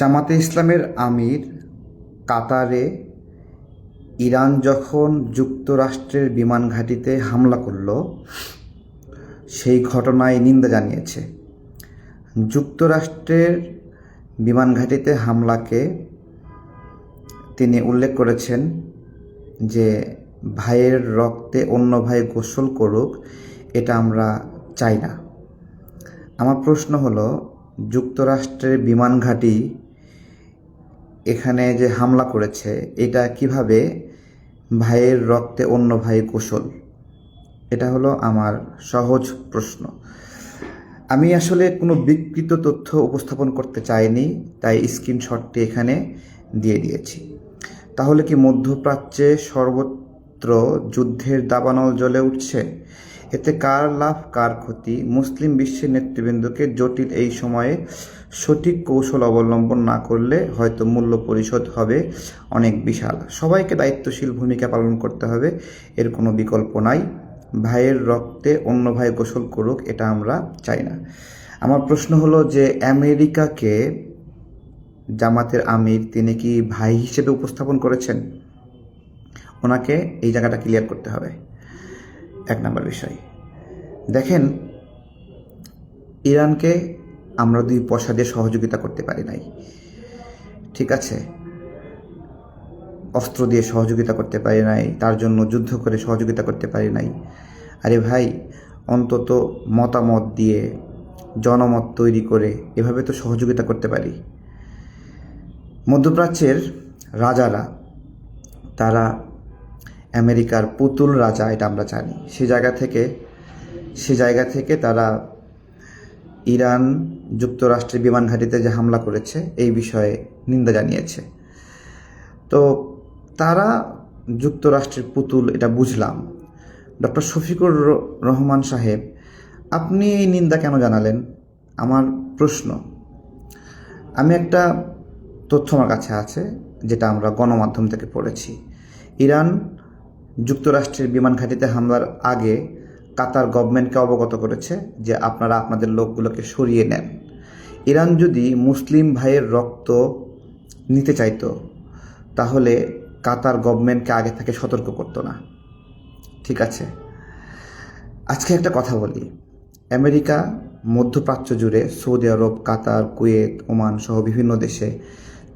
জামাতে ইসলামের আমির কাতারে ইরান যখন যুক্তরাষ্ট্রের বিমান ঘাঁটিতে হামলা করল, সেই ঘটনায় নিন্দা জানিয়েছে। যুক্তরাষ্ট্রের বিমান ঘাঁটিতে হামলাকে তিনি উল্লেখ করেছেন যে, ভাইয়ের রক্তে অন্য ভাই গোসল করুক, এটা আমরা চাই না। আমার প্রশ্ন হলো, যুক্তরাষ্ট্রের বিমান ঘাঁটি এখানে যে হামলা করেছে, এটা কীভাবে ভাইয়ের রক্তে অন্য ভাই গোসল এটা হলো আমার সহজ প্রশ্ন। আমি আসলে কোনো বিকৃত তথ্য উপস্থাপন করতে চাইনি, তাই স্ক্রিনশটটি এখানে দিয়ে দিয়েছি। তাহলে কি মধ্যপ্রাচ্যে সর্বত্র যুদ্ধের দাবানল জ্বলে উঠছে? এতে কার লাভ, কার ক্ষতি? মুসলিম বিশ্বের নেতৃবৃন্দকে জটিল এই সময়ে সঠিক কৌশল অবলম্বন না করলে হয়তো মূল্য পরিশোধ হবে অনেক বিশাল। সবাইকে দায়িত্বশীল ভূমিকা পালন করতে হবে, এর কোনো বিকল্প নাই। ভাইয়ের রক্তে অন্য ভাই গোসল করুক, এটা আমরা চাই না। আমার প্রশ্ন হলো যে, আমেরিকাকে জামাতের আমির তিনি কি ভাই হিসেবে উপস্থাপন করেছেন? ওনাকে এই জায়গাটা ক্লিয়ার করতে হবে। এক নম্বর বিষয়। দেখেন, ইরানকে আমরা দুই পয়সা দিয়ে সহযোগিতা করতে পারি নাই। ঠিক আছে? অস্ত্র দিয়ে সহযোগিতা করতে পারি নাই, তার জন্য যুদ্ধ করে সহযোগিতা করতে পারি নাই। আরে ভাই, অন্তত মতামত দিয়ে, জনমত তৈরি করে এভাবে তো সহযোগিতা করতে পারি। মধ্যপ্রাচ্যের রাজারা, তারা আমেরিকার পুতুল রাজা, এটা আমরা জানি। সে জায়গা থেকে, সে জায়গা থেকে তারা ইরান যুক্তরাষ্ট্রের বিমান ঘাঁটিতে যে হামলা করেছে, এই বিষয়ে নিন্দা জানিয়েছে। তো তারা যুক্তরাষ্ট্রের পুতুল, এটা বুঝলাম। ডক্টর শফিকুর রহমান সাহেব, আপনি এই নিন্দা কেন জানালেন? আমার প্রশ্ন। আমি একটা তথ্য আমার কাছে আছে, যেটা আমরা গণমাধ্যম থেকে পড়েছি। ইরান যুক্তরাষ্ট্রের বিমান ঘাঁটিতে হামলার আগে কাতার গভর্নমেন্টকে অবগত করেছে যে আপনারা আপনাদের লোকগুলোকে সরিয়ে নেন। ইরান যদি মুসলিম ভাইয়ের রক্ত নিতে চাইতো, তাহলে কাতার গভর্নমেন্টকে আগে থেকে সতর্ক করতো না। ঠিক আছে। আজকে একটা কথা বলি। আমেরিকা, মধ্যপ্রাচ্য জুড়ে Saudi Arab, Qatar, Kuwait, Oman সহ বিভিন্ন দেশে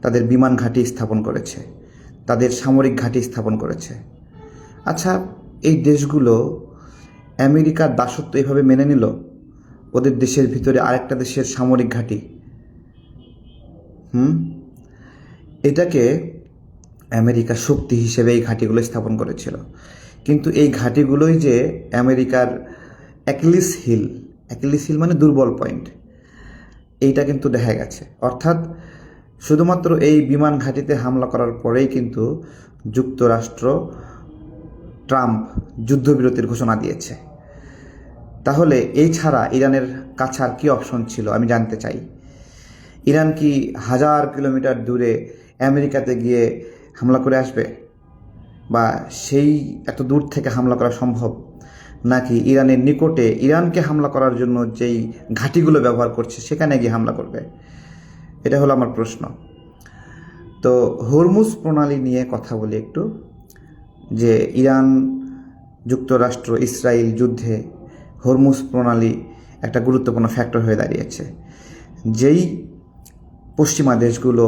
তাদের বিমান ঘাঁটি স্থাপন করেছে। তাদের সামরিক ঘাঁটি স্থাপন করেছে। আচ্ছা এই দেশগুলো আমেরিকার দাসত্ব এভাবে মেনে নিল? ওদের দেশের ভিতরে আরেকটা দেশের সামরিক ঘাঁটি। হুম? এটাকে আমেরিকার শক্তি হিসেবে এই ঘাঁটিগুলো স্থাপন করেছিল। কিন্তু এই ঘাঁটিগুলোই যে আমেরিকার অ্যাকলিস হিল অ্যাকলিস হিল মানে দুর্বল পয়েন্ট, এইটা কিন্তু দেখা গেছে। অর্থাৎ শুধুমাত্র এই বিমান ঘাঁটিতে হামলা করার পরেই কিন্তু যুক্তরাষ্ট্র ট্রাম্প যুদ্ধবিরতির ঘোষণা দিয়েছে। তাহলে এই ছাড়া ইরানের কাছে আর কী অপশন ছিল? আমি জানতে চাই। ইরান কি হাজার কিলোমিটার দূরে আমেরিকাতে গিয়ে হামলা করে আসবে? বা সেই এত দূর থেকে হামলা করা সম্ভব? নাকি ইরানের নিকটে ইরানকে হামলা করার জন্য যেই ঘাঁটিগুলো ব্যবহার করছে, সেখানে গিয়ে হামলা করবে? এটা হলো আমার প্রশ্ন। তো হরমুজ প্রণালী নিয়ে কথা বলি একটু। যে ইরান যুক্তরাষ্ট্র ইসরায়েল যুদ্ধে হরমুজ প্রণালী একটা গুরুত্বপূর্ণ ফ্যাক্টর হয়ে দাঁড়িয়েছে। যেই পশ্চিমা দেশগুলো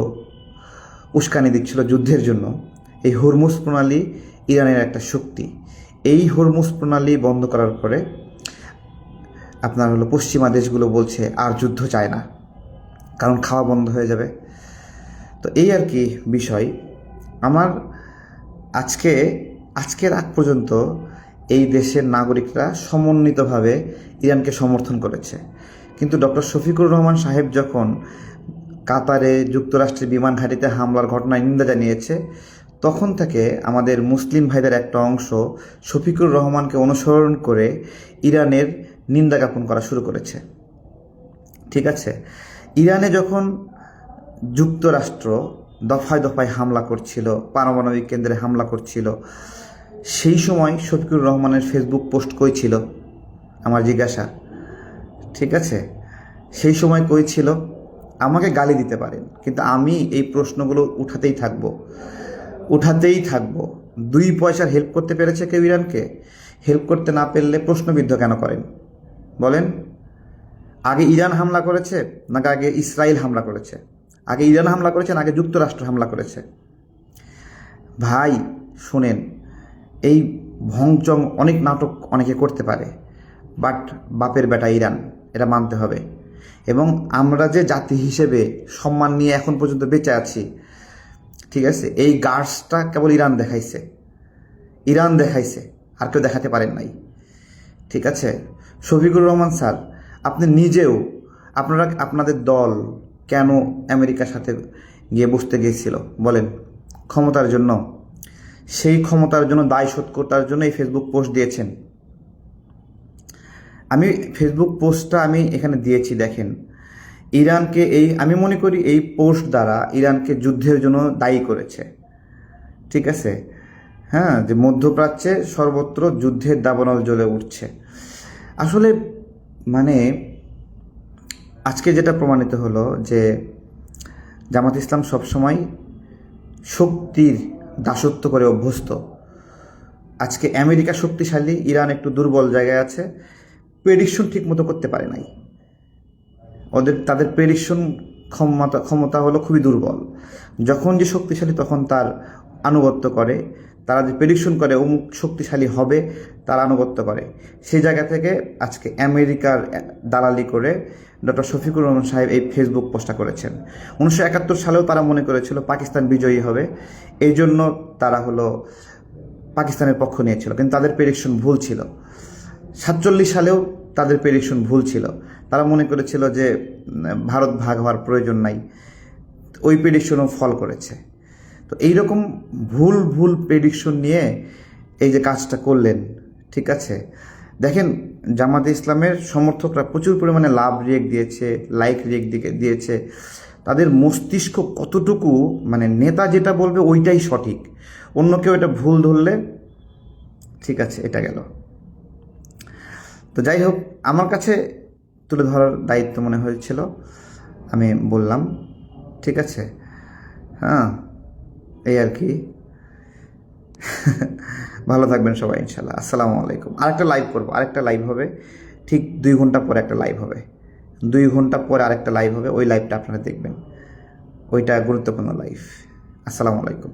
উস্কানি দিচ্ছিল যুদ্ধের জন্য, এই হরমুজ প্রণালী ইরানের একটা শক্তি। এই হরমুজ প্রণালী বন্ধ করার পরে আপনার হলো পশ্চিমা দেশগুলো বলছে, আর যুদ্ধ চায় না। কারণ খাওয়া বন্ধ হয়ে যাবে। তো এই আর কি বিষয়। আমার আজকে আজকের আগ পর্যন্ত এই দেশের নাগরিকরা সমন্বিতভাবে ইরানকে সমর্থন করেছে। কিন্তু ডক্টর শফিকুর রহমান সাহেব যখন কাতারে যুক্তরাষ্ট্রের বিমান ঘাঁটিতে হামলার ঘটনায় নিন্দা জানিয়েছে, তখন থেকে আমাদের মুসলিম ভাইদের একটা অংশ শফিকুর রহমানকে অনুসরণ করে ইরানের নিন্দা জ্ঞাপন করা শুরু করেছে। ঠিক আছে, ইরানে যখন যুক্তরাষ্ট্র দফায় দফায় হামলা করছিল, পারমাণবিক কেন্দ্রে হামলা করছিল সেই সময় শফিকুর রহমানের ফেসবুক পোস্ট কই ছিল? আমার জিজ্ঞাসা। ঠিক আছে, সেই সময় কই ছিল? আমাকে গালি দিতে পারেন, কিন্তু আমি এই প্রশ্নগুলো উঠাতেই থাকব। উঠাতেই থাকব। দুই পয়সার হেল্প করতে পেরেছে কেউ ইরানকে? হেল্প করতে না পারলে প্রশ্নবিদ্ধ কেন করেন? বলেন, আগে ইরান হামলা করেছে, নাকি আগে ইসরায়েল হামলা করেছে? আগে ইরান হামলা করেছে না আগে যুক্তরাষ্ট্র হামলা করেছে? ভাই, শোনেন এই ভংচং অনেক নাটক অনেকে করতে পারে, বাট বাপের বেটা ইরান, এটা মানতে হবে। এবং আমরা যে জাতি হিসেবে সম্মান নিয়ে এখন পর্যন্ত বেঁচে আছি, ঠিক আছে, এই গার্ডসটা কেবল ইরান দেখাইছে। ইরান দেখাইছে, আর কেউ দেখাতে পারেন নাই। ঠিক আছে, শফিকুর রহমান স্যার, আপনি নিজেও, আপনারা আপনাদের দল কেন আমেরিকার সাথে গিয়ে বসতে গিয়েছিল? বলেন, ক্ষমতার জন্য। সেই ক্ষমতার জন্য, দায় শোধ করার জন্য এই ফেসবুক পোস্ট দিয়েছেন। আমি ফেসবুক পোস্টটা আমি এখানে দিয়েছি, দেখেন। ইরানকে এই, আমি মনে করি এই পোস্ট দ্বারা ইরানকে যুদ্ধের জন্য দায়ী করেছে। ঠিক আছে? হ্যাঁ যে মধ্যপ্রাচ্যে সর্বত্র যুদ্ধের দাবানল জ্বলে উঠছে। আসলে মানে আজকে যেটা প্রমাণিত হলো যে জামাত ইসলাম সবসময় শক্তির দাসত্ব করে অভ্যস্ত। আজকে আমেরিকা শক্তিশালী, ইরান একটু দুর্বল জায়গায় আছে প্রেডিকশন ঠিক মতো করতে পারে নাই। ওদের, তাদের প্রেডিকশন ক্ষমতা ক্ষমতা হলো খুবই দুর্বল। যখন যে শক্তিশালী, তখন তার আনুগত্য করে। তারা যে প্রেডিকশন করে অমুক শক্তিশালী হবে, তারা আনুগত্য করে। সেই জায়গা থেকে আজকে আমেরিকার দালালি করে ডক্টর শফিকুর রহমান সাহেব এই ফেসবুক পোস্টটা করেছেন। উনিশশো একাত্তর সালেও তারা মনে করেছিল পাকিস্তান বিজয়ী হবে। এই জন্য তারা হলো পাকিস্তানের পক্ষ নিয়েছিল, কিন্তু তাদের প্রেডিকশন ভুল ছিল। সাতচল্লিশ সালেও তাদের প্রেডিকশন ভুল ছিল। তারা মনে করেছিল যে ভারত ভাগ হওয়ার প্রয়োজন নাই। ওই প্রেডিকশনও ফল করেছে। তো এইরকম ভুল ভুল প্রেডিকশন নিয়ে এই যে কাজটা করলেন, ঠিক আছে? দেখেন, জামাতে ইসলামের সমর্থকরা প্রচুর পরিমাণে লাভ রিয়েক্ট দিয়েছে লাইক রিয়েক্ট দিয়েছে। তাদের মস্তিষ্ক কতটুকু মানে নেতা যেটা বলবে ওইটাই সঠিক। অন্য কেউ এটা ভুল ধরলে, ঠিক আছে, এটা গেল। তো যাই হোক, আমার কাছে তুলে ধরার দায়িত্ব মনে হয়েছিল, আমি বললাম, ঠিক আছে? হ্যাঁ। এই আর কি। ভালো থাকবেন সবাই ইনশাল্লাহ আসসালামু আলাইকুম। আরেকটা লাইভ করব। আরেকটা লাইভ হবে। ঠিক দুই ঘণ্টা পরে একটা লাইভ হবে। দুই ঘণ্টা পরে আরেকটা লাইভ হবে। ওই লাইভটা আপনারা দেখবেন। ওইটা গুরুত্বপূর্ণ লাইভ আসসালামু আলাইকুম।